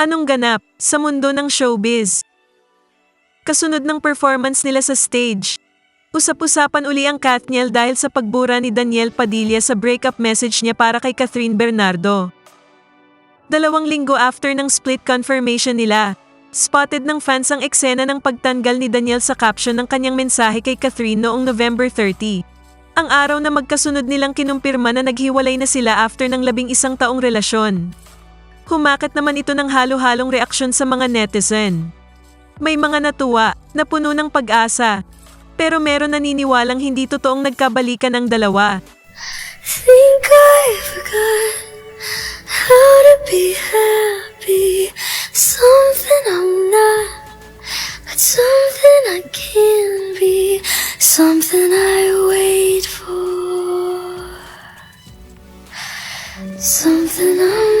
Anong ganap sa mundo ng showbiz? Kasunod ng performance nila sa stage, usap-usapan uli ang Katniel dahil sa pagbura ni Daniel Padilla sa breakup message niya para kay Catherine Bernardo. Dalawang linggo after ng split confirmation nila, spotted ng fans ang eksena ng pagtanggal ni Daniel sa caption ng kanyang mensahe kay Catherine noong November 30. Ang araw na magkasunod nilang kinumpirma na naghiwalay na sila after ng labing isang taong relasyon. Humakat naman ito ng halo-halong reaksyon sa mga netizen. May mga natuwa, na puno ng pag-asa. Pero meron naniniwalang hindi totoong nagkabalikan ang dalawa. Think I forgot how to be happy. Something I'm not, but something I can be. Something I wait for. Something I'm